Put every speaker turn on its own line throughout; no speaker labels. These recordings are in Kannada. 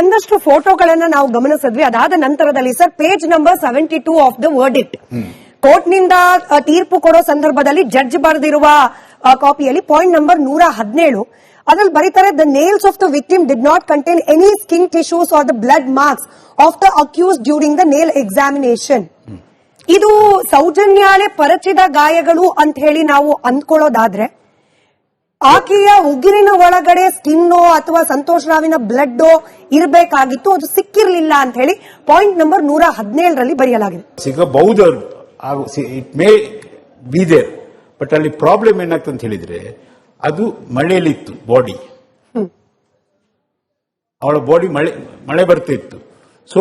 ಒಂದಷ್ಟು ಫೋಟೋಗಳನ್ನ ನಾವು ಗಮನಿಸಿದ್ವಿ. ಅದಾದ ನಂತರದಲ್ಲಿ sir page number seventy two of the verdict ಕೋರ್ಟ್ನಿಂದ ತೀರ್ಪು ಕೊಡೋ ಸಂದರ್ಭದಲ್ಲಿ ಜಡ್ಜ್ ಬರೆದಿರುವ ಕಾಪಿಯಲ್ಲಿ ಪಾಯಿಂಟ್ ನಂಬರ್ ನೂರ ಹದಿನೇಳು. ಅದ್ರಲ್ಲಿ ಬರೀತಾರೆ the nails of the victim did not contain any skin tissues or the blood marks of the accused during the nail examination ಇದು ಸೌಜನ್ಯಾಲೆ ಪರಚಿದ ಗಾಯಗಳು ಅಂತ ಹೇಳಿ ನಾವು ಅಂದ್ಕೊಳ್ಳೋದಾದ್ರೆ ಆಕೆಯ ಉಗಿರಿನ ಒಳಗಡೆ ಸ್ಕಿನ್ನೋ ಅಥವಾ ಸಂತೋಷ್ ರಾವಿನ ಬ್ಲಡ್ ಇರಬೇಕಾಗಿತ್ತು. ಅದು ಸಿಕ್ಕಿರಲಿಲ್ಲ ಅಂತ ಹೇಳಿ ಪಾಯಿಂಟ್ ನಂಬರ್ ನೂರ ಹದಿನೇಳರಲ್ಲಿ ಬರೆಯಲಾಗಿದೆ.
ಸಿಗಬಹುದು it may be there. But ಅಲ್ಲಿ ಪ್ರಾಬ್ಲಮ್ ಏನಾಗ್ತದೆ ಅಂತ ಹೇಳಿದ್ರೆ ಅದು ಮಳೆಯಲ್ಲಿತ್ತು ಬಾಡಿ. ಅವಳ ಬಾಡಿ ಮಳೆ ಮಳೆ ಬರ್ತಾ ಇತ್ತು. ಸೊ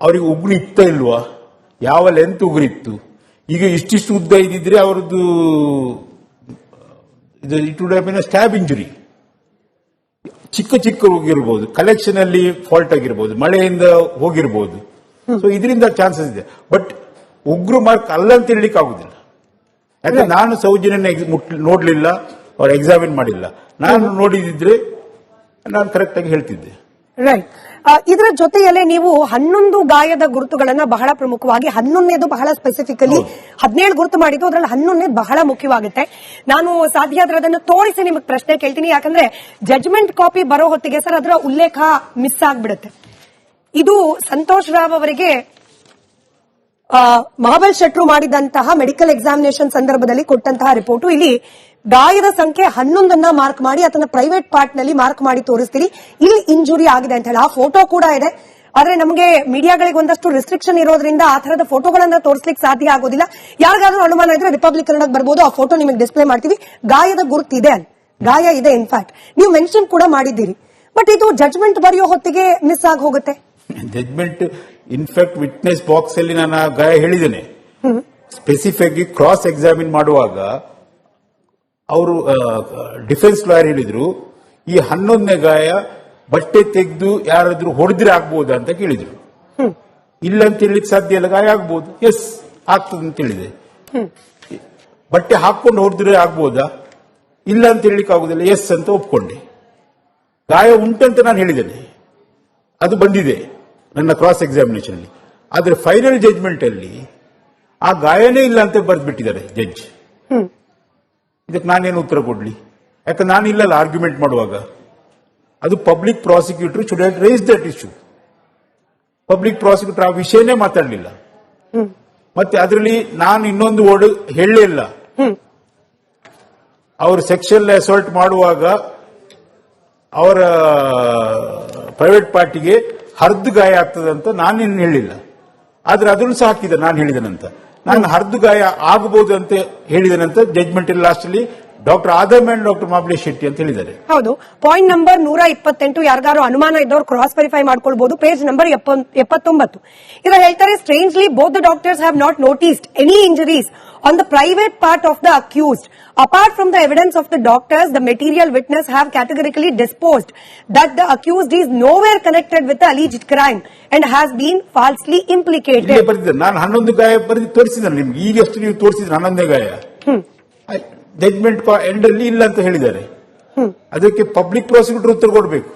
ಅವರಿಗೆ ಉಗುರು ಇತ್ತ ಇಲ್ವಾ? ಯಾವ ಲೆಂತ್ ಉಗುರಿತ್ತು? ಈಗ ಇಷ್ಟಿಷ್ಟು ಉದ್ದ ಇದ್ದಿದ್ರೆ ಅವರದ್ದು it would have been stab injury ಚಿಕ್ಕ ಚಿಕ್ಕ ಹೋಗಿರ್ಬೋದು ಕಲೆಕ್ಷನ್ ಅಲ್ಲಿ ಫಾಲ್ಟ್ ಆಗಿರ್ಬೋದು ಮಳೆಯಿಂದ ಹೋಗಿರ್ಬೋದು. ಸೊ ಇದರಿಂದ ಚಾನ್ಸಸ್ ಇದೆ. ಬಟ್ ಉಗ್ರ ಮಾರ್ಕ್ ಅಲ್ಲ ಅಂತ ಹೇಳಲಿಕ್ಕೆ ಆಗುದಿಲ್ಲ. ಯಾಕಂದ್ರೆ ನಾನು ಸೌಜನ್ಯನ ನೋಡ್ಲಿಲ್ಲ ಅವ್ರು ಎಕ್ಸಾಮಿನ್ ಮಾಡಿಲ್ಲ. ನಾನು ನೋಡಿದಿದ್ರೆ ನಾನು ಕರೆಕ್ಟ್ ಆಗಿ ಹೇಳ್ತಿದ್ದೆ.
ರೈಟ್ ಇದರ ಜೊತೆಯಲ್ಲೇ ನೀವು ಹನ್ನೊಂದು ಗಾಯದ ಗುರುತುಗಳನ್ನ ಬಹಳ ಪ್ರಮುಖವಾಗಿ ಹನ್ನೊಂದನೇದು ಬಹಳ ಸ್ಪೆಸಿಫಿಕಲಿ ಹದಿನೇಳು ಗುರುತು ಮಾಡಿದ್ದು ಅದರಲ್ಲಿ ಹನ್ನೊಂದನೇದು ಬಹಳ ಮುಖ್ಯವಾಗುತ್ತೆ. ನಾನು ಸಾಧ್ಯ ಆದ್ರೆ ಅದನ್ನು ತೋರಿಸಿ ನಿಮಗೆ ಪ್ರಶ್ನೆ ಕೇಳ್ತೀನಿ. ಯಾಕಂದ್ರೆ ಜಜ್ಮೆಂಟ್ ಕಾಪಿ ಬರೋ ಹೊತ್ತಿಗೆ ಸರ್ ಅದರ ಉಲ್ಲೇಖ ಮಿಸ್ ಆಗ್ಬಿಡುತ್ತೆ. ಇದು ಸಂತೋಷ್ ರಾವ್ ಅವರಿಗೆ ಮಹಾಬಲ್ ಶೆಟ್ರು ಮಾಡಿದಂತಹ ಮೆಡಿಕಲ್ ಎಕ್ಸಾಮಿನೇಷನ್ ಸಂದರ್ಭದಲ್ಲಿ ಕೊಟ್ಟಂತಹ ರಿಪೋರ್ಟ್. ಇಲ್ಲಿ ಗಾಯದ ಸಂಖ್ಯೆ ಹನ್ನೊಂದನ್ನ ಮಾರ್ಕ್ ಮಾಡಿ ಅದನ್ನ ಪ್ರೈವೇಟ್ ಪಾರ್ಟ್ನಲ್ಲಿ ಮಾರ್ಕ್ ಮಾಡಿ ತೋರಿಸ್ತೀರಿ. ಇಲ್ಲಿ ಇಂಜುರಿ ಆಗಿದೆ ಅಂತ ಹೇಳಿ. ಆ ಫೋಟೋ ಕೂಡ ಇದೆ. ಆದ್ರೆ ನಮಗೆ ಮೀಡಿಯಾಗಳಿಗೆ ಒಂದಷ್ಟು ರಿಸ್ಟ್ರಿಕ್ಷನ್ ಇರೋದ್ರಿಂದ ಆ ತರದ ಫೋಟೋಗಳನ್ನ ತೋರಿಸ್ಲಿಕ್ಕೆ ಸಾಧ್ಯ ಆಗೋದಿಲ್ಲ. ಯಾರಿಗಾದ್ರೂ ಅನುಮಾನ ಇದ್ರೆ ರಿಪಬ್ಲಿಕ್ ಕನ್ನಡಕ್ಕೆ ಬರ್ಬೋದು. ಆ ಫೋಟೋ ನಿಮಗೆ ಡಿಸ್ಪ್ಲೇ ಮಾಡ್ತೀವಿ. ಗಾಯದ ಗುರುತಿದೆ. ಗಾಯ ಇದೆ ಇನ್ಫ್ಯಾಕ್ಟ್ ನೀವು ಮೆನ್ಷನ್ ಕೂಡ ಮಾಡಿದ್ದೀರಿ. ಬಟ್ ಇದು ಜಜ್ಮೆಂಟ್ ಬರೆಯೋ ಹೊತ್ತಿಗೆ ಮಿಸ್ ಆಗಿ ಹೋಗುತ್ತೆ.
ಜಜ್ಮೆಂಟ್ ಇನ್ಫ್ಯಾಕ್ಟ್ ವಿಟ್ನೆಸ್ ಬಾಕ್ಸ್ ಅಲ್ಲಿ ನಾನು ಆ ಗಾಯ ಹೇಳಿದ್ದೇನೆ. ಸ್ಪೆಸಿಫಿಕ್ ಕ್ರಾಸ್ ಎಕ್ಸಾಮಿನ್ ಮಾಡುವಾಗ ಅವರು ಡಿಫೆನ್ಸ್ ಲಾಯರ್ ಹೇಳಿದ್ರು, ಈ ಹನ್ನೊಂದನೇ ಗಾಯ ಬಟ್ಟೆ ತೆಗೆದು ಯಾರಾದ್ರೂ ಹೊಡೆದ್ರೆ ಆಗ್ಬೋದಾ ಅಂತ ಕೇಳಿದ್ರು. ಇಲ್ಲ ಅಂತ ಹೇಳಿಕ್ ಸಾಧ್ಯ ಇಲ್ಲ, ಗಾಯ ಆಗ್ಬೋದು. ಎಸ್ ಆಗ್ತದೆ ಅಂತ ಹೇಳಿದೆ. ಬಟ್ಟೆ ಹಾಕೊಂಡು ಹೊಡೆದ್ರೆ ಆಗ್ಬೋದಾ? ಇಲ್ಲ ಅಂತ ಹೇಳಿಕ್ ಆಗುದಿಲ್ಲ. ಎಸ್ ಅಂತ ಒಪ್ಕೊಂಡೆ. ಗಾಯ ಉಂಟಂತ ನಾನು ಹೇಳಿದ್ದೇನೆ. ಅದು ಬಂದಿದೆ. ನನ್ನ ಕ್ರಾಸ್ ಎಕ್ಸಾಮಿನೇಷನ್ ಅಲ್ಲಿ. ಆದ್ರೆ ಫೈನಲ್ ಜಜ್ಮೆಂಟ್ ಅಲ್ಲಿ ಆ ಗಾಯನೇ ಇಲ್ಲ ಅಂತ ಬರೆದ್ಬಿಟ್ಟಿದ್ದಾರೆ ಜಡ್ಜ್ ಇದಕ್ಕೆ ನಾನೇನು ಉತ್ತರ ಕೊಡ್ಲಿ? ಯಾಕಂದ್ರೆ ನಾನು ಇಲ್ಲಲ್ಲ ಆರ್ಗ್ಯುಮೆಂಟ್ ಮಾಡುವಾಗ? ಅದು public prosecutor should had raise that issue public prosecutor ಆ ವಿಷಯನೇ ಮಾತಾಡಲಿಲ್ಲ. ಮತ್ತೆ ಅದರಲ್ಲಿ ನಾನು ಇನ್ನೊಂದು ವರ್ಡ್ ಹೇಳಲೇ ಇಲ್ಲ. ಅವರು ಸೆಕ್ಷಲ್ ಅಸಾಲ್ಟ್ ಮಾಡುವಾಗ ಅವರ ಪ್ರೈವೇಟ್ ಪಾರ್ಟಿಗೆ ಹರಿದು ಗಾಯ ಆಗ್ತದೆ ಅಂತ ನಾನೇನು ಹೇಳಿಲ್ಲ. ಆದ್ರೆ ಅದನ್ನು ಸಹ ಹಾಕಿದೆ ನಾನು ಹೇಳಿದನಂತ ನಾನು ಹರಿದು ಗಾಯ ಆಗಬಹುದು ಅಂತ ಹೇಳಿದನಂತ ಜಜ್ಮೆಂಟ್ ಲಾಸ್ಟ್ ಅಲ್ಲಿ doctor Adam and doctor Mabali Shetty ಅಂತ ಹೇಳಿದ್ದಾರೆ.
ಹೌದು. ಪಾಯಿಂಟ್ ನಂಬರ್ ನೂರ ಇಪ್ಪತ್ತೆಂಟು ಯಾರಿಗಾರು ಅನುಮಾನ ಇದ್ದವ್ರು ಕ್ರಾಸ್ ವೆರಿಫೈ ಮಾಡ್ಕೊಳ್ಬಹುದು ಪೇಜ್ ನಂಬರ್ ಎಪ್ಪತ್ತೊಂಬತ್ತು. ಇದ್ರ ಹೇಳ್ತಾರೆ strangely both the doctors have not noticed any injuries on the private part of the accused apart from the evidence of the doctors the material witness have categorically disposed that the accused is nowhere connected with alleged crime and has been falsely implicated
ನಾನು ಹನ್ನೊಂದು ಗಾಯ ಬರೆದು ತೋರಿಸಿದ್ದೇನೆ ನಿಮ್ಗೆ. ಈಗಷ್ಟು ನೀವು ತೋರಿಸಿದ್ರೆ ಹನ್ನೊಂದೇ ಗಾಯ? ಜಜ್ಮೆಂಟ್ ಎಂಡ್ ಅಲ್ಲಿ ಇಲ್ಲ ಅಂತ ಹೇಳಿದ್ದಾರೆ. ಅದಕ್ಕೆ ಪಬ್ಲಿಕ್ ಪ್ರಾಸಿಕ್ಯೂಟರ್ ಉತ್ತರ ಕೊಡಬೇಕು.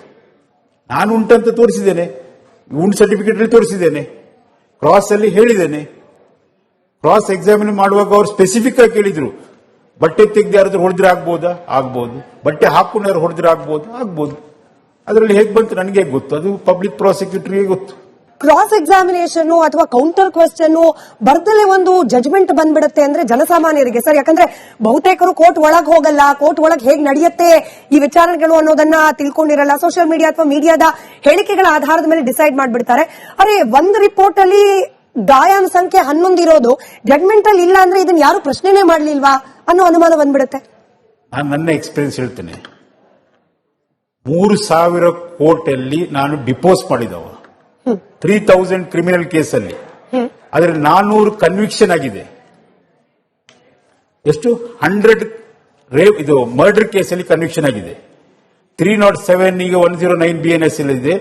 ನಾನು ಉಂಟಂತ ತೋರಿಸಿದ್ದೇನೆ. ಉಂಟು ಸರ್ಟಿಫಿಕೇಟ್ ಅಲ್ಲಿ ತೋರಿಸಿದ್ದೇನೆ. ಕ್ರಾಸ್ ಅಲ್ಲಿ ಹೇಳಿದ್ದೇನೆ. ಕ್ರಾಸ್ ಎಕ್ಸಾಮಿನ್ ಮಾಡುವಾಗ ಅವ್ರು ಸ್ಪೆಸಿಫಿಕ್ ಆಗಿ ಕೇಳಿದ್ರು. ಬಟ್ಟೆ ತೆಗೆದು ಯಾರಾದ್ರೂ ಹೊಡೆದ್ರೆ ಆಗ್ಬೋದಾ? ಆಗ್ಬೋದು. ಬಟ್ಟೆ ಹಾಕೊಂಡು ಯಾರು ಹೊಡೆದ್ರೆ ಆಗ್ಬೋದು? ಆಗ್ಬೋದು. ಅದರಲ್ಲಿ ಹೇಗೆ ಬಂತು? ನನಗೆ ಗೊತ್ತು? ಅದು ಪಬ್ಲಿಕ್ ಪ್ರಾಸಿಕ್ಯೂಟರ್ಗೆ ಗೊತ್ತು.
ಕ್ರಾಸ್ ಎಕ್ಸಾಮಿನೇಷನ್ ಅಥವಾ ಕೌಂಟರ್ ಕ್ವಶನ್ ಬರ್ದಲ್ಲೇ ಒಂದು ಜಜ್ಮೆಂಟ್ ಬಂದ್ಬಿಡುತ್ತೆ ಅಂದ್ರೆ ಜನಸಾಮಾನ್ಯರಿಗೆ. ಸರ್, ಯಾಕಂದ್ರೆ ಬಹುತೇಕರು ಕೋರ್ಟ್ ಒಳಗ್ ಹೋಗಲ್ಲ ಕೋರ್ಟ್ ಒಳಗ್ ಹೇಗ್ ನಡೆಯುತ್ತೆ ಈ ವಿಚಾರಗಳು ಅನ್ನೋದನ್ನ ತಿಳ್ಕೊಂಡಿರಲ್ಲ. ಸೋಷಿಯಲ್ ಮೀಡಿಯಾ ಅಥವಾ ಮೀಡಿಯಾದ ಹೇಳಿಕೆಗಳ ಆಧಾರದ ಮೇಲೆ ಡಿಸೈಡ್ ಮಾಡ್ಬಿಡ್ತಾರೆ. ಅರೆ, ಒಂದು ರಿಪೋರ್ಟ್ ಅಲ್ಲಿ ಗಾಯನ ಸಂಖ್ಯೆ ಹನ್ನೊಂದು ಇರೋದು ಜಡ್ಮೆಂಟ್ ಅಲ್ಲಿ ಇಲ್ಲ ಅಂದ್ರೆ ಇದನ್ನ ಯಾರು ಪ್ರಶ್ನೆನೇ ಮಾಡ್ಲಿಲ್ವಾ ಅನ್ನೋ ಅನುಮಾನ ಬಂದ್ಬಿಡುತ್ತೆ.
ನಾನು ನನ್ನ ಎಕ್ಸ್ಪೀರಿಯನ್ಸ್ ಹೇಳ್ತೇನೆ. ಮೂರು ಸಾವಿರ ಕೋರ್ಟ್ ಅಲ್ಲಿ ನಾನು ಡಿಪೋಸ್ ಮಾಡಿದವ. ತ್ರೀ ತೌಸಂಡ್ ಕ್ರಿಮಿನಲ್ ಕೇಸಲ್ಲಿ ಅದರ ನಾನ್ನೂರು ಕನ್ವಿಕ್ಷನ್ ಆಗಿದೆ. ಎಷ್ಟು? ಹಂಡ್ರೆಡ್ ರೇಪ್ ಇದು ಮರ್ಡರ್ ಕೇಸಲ್ಲಿ ಕನ್ವಿಕ್ಷನ್ ಆಗಿದೆ. ತ್ರೀ ನಾಟ್ ಸೆವೆನ್ ಈಗ one zero nine B N S ಇದೆ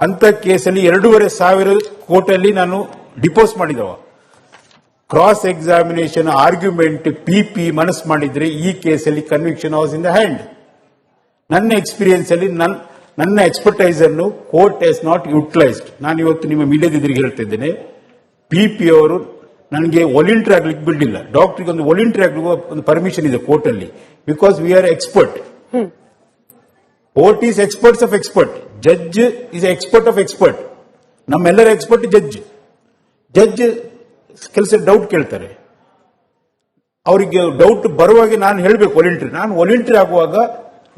ಅಂತ ಕೇಸಲ್ಲಿ ಎರಡೂವರೆ ಸಾವಿರ ಕೋರ್ಟಲ್ಲಿ ನಾನು ಡಿಪೋಸ್ ಮಾಡಿದವ. Cross examination argument P P ಮನಸ್ಸು ಮಾಡಿದ್ರೆ ಈ ಕೇಸಲ್ಲಿ conviction was in the hand ನನ್ನ ಎಕ್ಸ್ಪೀರಿಯನ್ಸ್ ಅಲ್ಲಿ ನನ್ ನನ್ನ ಎಕ್ಸ್ಪರ್ಟೈಸ್ ಅನ್ನು ಕೋರ್ಟ್ ಎಸ್ ನಾಟ್ ಯುಟಿಲೈಸ್ಡ್ ನಾನು ಇವತ್ತು ನಿಮ್ಮ ಮೀಡಿಯಾದ ಎದುರಿಗೆ ಹೇಳ್ತಾ ಇದ್ದೇನೆ. ಪಿ ಪಿ ಅವರು ನನಗೆ ವಾಲಂಟಿಯರ್ ಆಗ್ಲಿಕ್ಕೆ ಬಿಡಲಿಲ್ಲ. ಡಾಕ್ಟ್ರಿಗೆ ಒಂದು ವಾಲಂಟಿಯರ್ ಆಗ್ಲಿಕ್ಕೆ ಒಂದು ಪರ್ಮಿಷನ್ ಇದೆ ಕೋರ್ಟ್ ಅಲ್ಲಿ. Because we are expert court is experts of expert judge is expert of expert ನಮ್ಮೆಲ್ಲರ ಎಕ್ಸ್ಪರ್ಟ್ ಜಡ್ಜ್ ಜಡ್ಜ್ ಕೆಲಸ ಡೌಟ್ ಕೇಳ್ತಾರೆ. ಅವರಿಗೆ ಡೌಟ್ ಬರುವಾಗ ನಾನು ಹೇಳಬೇಕು ವಾಲಂಟಿಯರ್ ನಾನು ವಾಲಂಟಿಯರ್ ಆಗುವಾಗ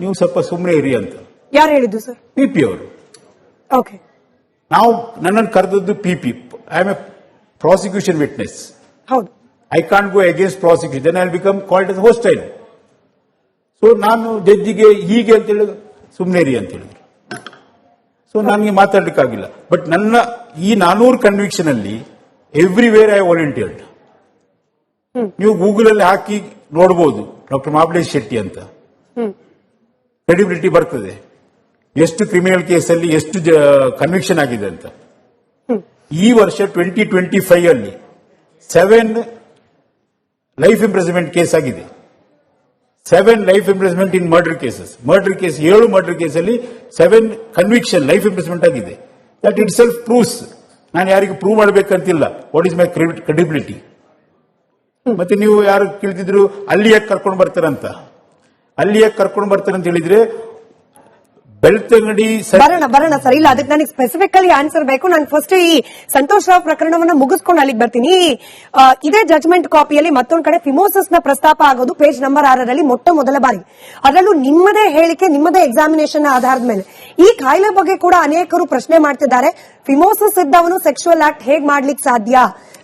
ನೀವು ಸ್ವಲ್ಪ ಸುಮ್ಮನೆ ಇರಿ ಅಂತ.
ಯಾರು ಹೇಳಿದ್ದು ಸರ್
ಪಿ ಪಿ ಅವರು.
ಓಕೆ
ನಾವು ನನ್ನನ್ನು ಕರೆದದ್ದು P P I am a prosecution witness
ಹೌದು.
I can't go against prosecution then I become called as hostile so ನಾನು ಜಡ್ಜಿಗೆ ಹೀಗೆ ಅಂತ ಹೇಳಿದ್ರು. ಸುಮ್ಮನೆ ರೀ ಅಂತ ಹೇಳಿದ್ರು. ಸೊ ನನಗೆ ಮಾತಾಡ್ಲಿಕ್ಕಾಗಿಲ್ಲ. ಬಟ್ ನನ್ನ ಈ ನಾನೂರು ಕನ್ವಿಕ್ಷನ್ ಅಲ್ಲಿ ಎವ್ರಿವೇರ್ ಐ ವಾಲಂಟಿಯರ್ಡ್ ನೀವು ಗೂಗಲ್ ಅಲ್ಲಿ ಹಾಕಿ ನೋಡಬಹುದು ಡಾಕ್ಟರ್ ಮಹಾಬಲೇಶ್ ಶೆಟ್ಟಿ ಅಂತ. ಕ್ರೆಡಿಬಿಲಿಟಿ ಬರ್ತದೆ. ಎಷ್ಟು ಕ್ರಿಮಿನಲ್ ಕೇಸಲ್ಲಿ ಎಷ್ಟು ಕನ್ವಿಕ್ಷನ್ ಆಗಿದೆ ಅಂತ. ಈ ವರ್ಷ ಟ್ವೆಂಟಿ ಟ್ವೆಂಟಿ ಫೈವ್ ಅಲ್ಲಿ ಸೆವೆನ್ ಲೈಫ್ ಇಂಪ್ರೆಸ್ಮೆಂಟ್ ಕೇಸ್ ಆಗಿದೆ. Seven life imprisonment in murder cases murder case ಏಳು ಮರ್ಡರ್ ಕೇಸಲ್ಲಿ ಸೆವೆನ್ ಕನ್ವಿಕ್ಷನ್ ಲೈಫ್ ಇಂಪ್ರೆಸ್ಮೆಂಟ್ ಆಗಿದೆ. ದಟ್ ಇಟ್ ಸೆಲ್ಫ್ ಪ್ರೂಫ್ಸ್ ನಾನು ಯಾರಿಗೂ ಪ್ರೂವ್ ಮಾಡಬೇಕಂತಿಲ್ಲ. ವಾಟ್ ಇಸ್ ಮೈ ಕ್ರೆಡಿಬಿಲಿಟಿ ಮತ್ತೆ ನೀವು ಯಾರು ಕೇಳ್ತಿದ್ರು ಅಲ್ಲಿ ಯಾಕೆ ಕರ್ಕೊಂಡು ಬರ್ತಾರಂತ. ಅಲ್ಲಿ ಯಾಕೆ ಕರ್ಕೊಂಡು ಬರ್ತಾರೆ ಅಂತ ಹೇಳಿದ್ರೆ ಬೆಳ್ತಂಗಡಿ
ಬರೋಣ ಬರೋಣ ಸರ್. ಇಲ್ಲ, ಅದಕ್ಕೆ ನನಗೆ ಸ್ಪೆಸಿಫಿಕಲಿ ಆನ್ಸರ್ ಬೇಕು. ನಾನು ಫಸ್ಟ್ ಈ ಸಂತೋಷ್ ರಾವ್ ಪ್ರಕರಣವನ್ನ ಮುಗಿಸ್ಕೊಂಡು ಅಲ್ಲಿಗೆ ಬರ್ತೀನಿ. ಇದೇ ಜಜ್ಮೆಂಟ್ ಕಾಪಿಯಲ್ಲಿ ಮತ್ತೊಂದ್ ಕಡೆ ಫಿಮೋಸಿಸ್ನ ಪ್ರಸ್ತಾಪ ಆಗೋದು ಪೇಜ್ ನಂಬರ್ ಆರರಲ್ಲಿ ಮೊಟ್ಟ ಮೊದಲ ಬಾರಿ. ಅದರಲ್ಲೂ ನಿಮ್ಮದೇ ಹೇಳಿಕೆ, ನಿಮ್ಮದೇ ಎಕ್ಸಾಮಿನೇಷನ್ ಆಧಾರದ ಮೇಲೆ. ಈ ಕಾಯಿಲೆ ಬಗ್ಗೆ ಕೂಡ ಅನೇಕರು ಪ್ರಶ್ನೆ ಮಾಡ್ತಿದ್ದಾರೆ. ಫಿಮೋಸಿಸ್ ಇದ್ದವನು ಸೆಕ್ಷುವಲ್ ಆಕ್ಟ್ ಹೇಗ್ ಮಾಡ್ಲಿಕ್ಕೆ ಸಾಧ್ಯ?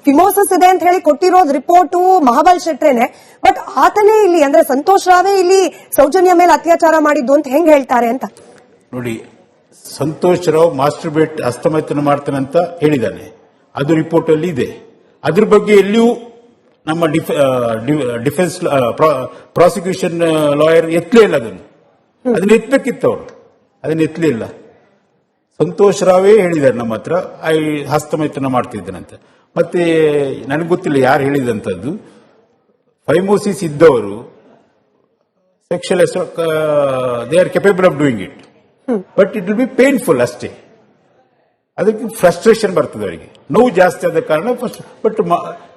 ಫಿಮೋಸಿಸ್ ಇದೆ ಅಂತ ಹೇಳಿ ಕೊಟ್ಟಿರೋದು ರಿಪೋರ್ಟು ಮಹಾಬಲ್ ಶೆಟ್ರೇನೆ. ಬಟ್ ಆತನೇ ಇಲ್ಲಿ, ಅಂದ್ರೆ ಸಂತೋಷ್ ರಾವೇ ಇಲ್ಲಿ ಸೌಜನ್ಯ ಮೇಲೆ ಅತ್ಯಾಚಾರ ಮಾಡಿದ್ದು ಅಂತ ಹೆಂಗ್ ಹೇಳ್ತಾರೆ ಅಂತ?
ನೋಡಿ, ಸಂತೋಷ್ ರಾವ್ ಮಾಸ್ಟರ್ ಬೇಟ್ ಹಸ್ತಮೈಥನ ಮಾಡ್ತಾನೆ ಅಂತ ಹೇಳಿದ್ದಾನೆ ಅದು ರಿಪೋರ್ಟ್ ಅಲ್ಲಿ ಇದೆ. ಅದ್ರ ಬಗ್ಗೆ ಎಲ್ಲಿಯೂ ನಮ್ಮ ಡಿಫೆನ್ಸ್ ಪ್ರಾಸಿಕ್ಯೂಷನ್ ಲಾಯರ್ ಎತ್ತಲೇ ಇಲ್ಲ ಅದನ್ನು. ಅದನ್ನ ಎತ್ತಬೇಕಿತ್ತು ಅವರು. ಅದನ್ನ ಎತ್ತಲೇ ಇಲ್ಲ. ಸಂತೋಷ್ ರಾವೇ ಹೇಳಿದ್ದಾರೆ ನಮ್ಮ ಹತ್ರ, ಐ ಹಸ್ತಮೈತನ ಮಾಡ್ತಿದ್ದೇನಂತ. ಮತ್ತೆ ನನಗೆ ಗೊತ್ತಿಲ್ಲ ಯಾರು ಹೇಳಿದಂತದ್ದು. ಫೈಮೋಸಿಸ್ ಇದ್ದವರು sexual they are capable of doing it but it will be painful ಅಷ್ಟೇ. ಅದಕ್ಕೆ ಫ್ರಸ್ಟ್ರೇಷನ್ ಬರ್ತದೆ ಅವರಿಗೆ. ನೋವು ಜಾಸ್ತಿ ಆದ ಕಾರಣ ಫಸ್ಟ್ ಬಟ್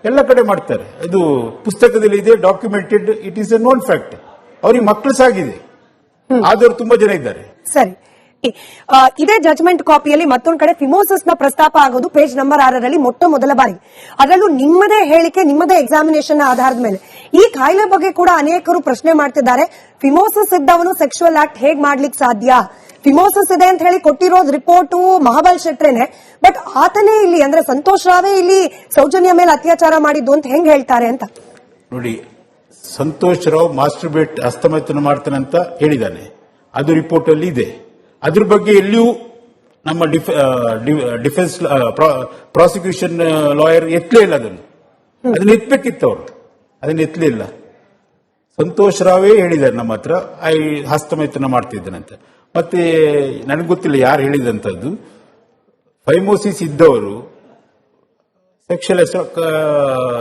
ಎಲ್ಲ ಕಡೆ ಮಾಡ್ತಾರೆ. ಇದು ಪುಸ್ತಕದಲ್ಲಿ ಇದೆ documented it is a known fact ಅವ್ರಿಗೆ ಮಕ್ಕಳು ಸಾಗಿದೆ. ಆದವರು ತುಂಬಾ ಜನ ಇದ್ದಾರೆ.
ಸರಿ. ಇದೇ ಜಜ್ಮೆಂಟ್ ಕಾಪಿಯಲ್ಲಿ ಮತ್ತೊಂದ್ ಕಡೆ ಫಿಮೋಸಿಸ್ನ ಪ್ರಸ್ತಾಪ ಆಗೋದು ಪೇಜ್ ನಂಬರ್ ಆರರಲ್ಲಿ ಮೊಟ್ಟ ಮೊದಲ ಬಾರಿ. ಅದರಲ್ಲೂ ನಿಮ್ಮದೇ ಹೇಳಿಕೆ, ನಿಮ್ಮದೇ ಎಕ್ಸಾಮಿನೇಷನ್ ಆಧಾರದ ಮೇಲೆ. ಈ ಕಾಯಿಲೆ ಬಗ್ಗೆ ಕೂಡ ಅನೇಕರು ಪ್ರಶ್ನೆ ಮಾಡ್ತಿದ್ದಾರೆ. ಫಿಮೋಸಿಸ್ ಇದ್ದವನು ಸೆಕ್ಷುವಲ್ ಆಕ್ಟ್ ಹೇಗ್ ಮಾಡ್ಲಿಕ್ಕೆ ಸಾಧ್ಯ? ಫಿಮೋಸಿಸ್ ಇದೆ ಅಂತ ಹೇಳಿ ಕೊಟ್ಟಿರೋದು ರಿಪೋರ್ಟ್ ಮಹಾಬಲ್ ಶೆಟ್ರೇನೆ. ಬಟ್ ಆತನೇ ಇಲ್ಲಿ, ಅಂದ್ರೆ ಸಂತೋಷ್ ರಾವೇ ಇಲ್ಲಿ ಸೌಜನ್ಯ ಮೇಲೆ ಅತ್ಯಾಚಾರ ಮಾಡಿದ್ದು ಅಂತ ಹೆಂಗ್ ಹೇಳ್ತಾರೆ ಅಂತ?
ನೋಡಿ, ಸಂತೋಷ್ ರಾವ್ ಮಾಸ್ಟರ್ ಬೇಟ್ ಅಸ್ತಮತನ ಮಾಡ್ತಾನೆ ಅಂತ ಹೇಳಿದ್ದಾನೆ. ಅದು ರಿಪೋರ್ಟ್ ಅಲ್ಲಿ ಇದೆ. ಅದ್ರ ಬಗ್ಗೆ ಎಲ್ಲಿಯೂ ನಮ್ಮ ಡಿಫೆನ್ಸ್ ಪ್ರಾಸಿಕ್ಯೂಷನ್ ಲಾಯರ್ ಎತ್ತಲೇ ಇಲ್ಲ ಅದನ್ನು. ಅದನ್ನ ಎತ್ತಬೇಕಿತ್ತು ಅವರು. ಅದನ್ನ ಎತ್ತಲೇ ಇಲ್ಲ. ಸಂತೋಷ್ ರಾವೇ ಹೇಳಿದ್ದಾರೆ ನಮ್ಮ ಹತ್ರ ಐ ಹಸ್ತಮೈತನ ಮಾಡ್ತಿದ್ದೇನಂತ. ಮತ್ತೆ ನನಗೆ ಗೊತ್ತಿಲ್ಲ ಯಾರು ಹೇಳಿದಂಥದ್ದು ಫೈಮೋಸಿಸ್ ಇದ್ದವರು sexual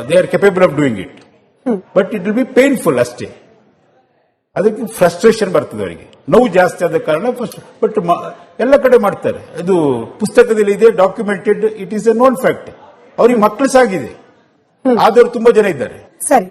they are capable of doing it but it will be painful ಅಷ್ಟೇ. ಅದಕ್ಕೆ ಫ್ರಸ್ಟ್ರೇಷನ್ ಬರ್ತದೆ ಅವರಿಗೆ. ನೋವು ಜಾಸ್ತಿ ಆದ ಕಾರಣ ಫಸ್ಟ್ ಬಟ್ ಎಲ್ಲ ಕಡೆ ಮಾಡ್ತಾರೆ. ಇದು ಪುಸ್ತಕದಲ್ಲಿ ಇದೆ documented it is a known fact ಅವ್ರಿಗೆ ಮಕ್ಕಳು ಸಾಗಿದೆ. ಆದವರು ತುಂಬಾ ಜನ ಇದ್ದಾರೆ.
ಸರಿ.